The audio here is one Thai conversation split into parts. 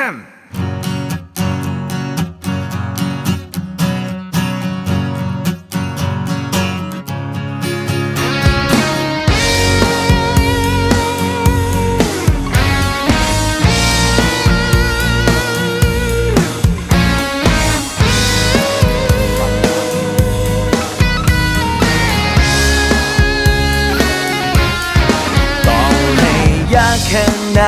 ต่อให้ยากแค่ไหน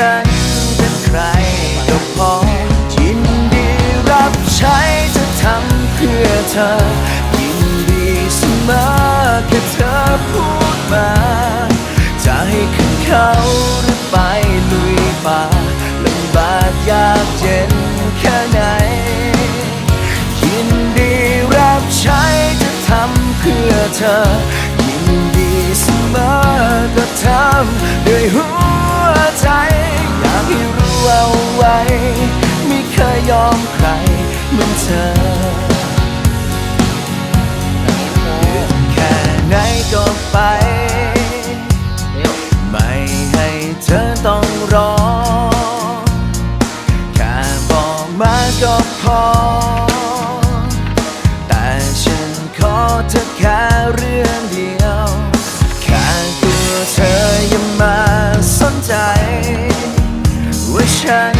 ฉันเป็นใครก็พอยินดีรับใช้จะทำเพื่อเธอ ยินดีเสมอแค่เธอพูดมา จะให้ขึ้นเขาหรือไปลุยป่าลำบากยากเย็นแค่ไหน ยินดีรับใช้จะทำเพื่อเธอ ยินดีเสมอก็ทำด้วยหัวใจ ไม่เคยยอมใครเหมือนเธอ แค่ไหนก็ไป ไม่ให้เธอต้องรอ แค่บอกมาก็พอ แต่ฉันขอเธอแค่เรื่องเดียว แค่ตัวเธอยังมาสนใจ ว่าฉัน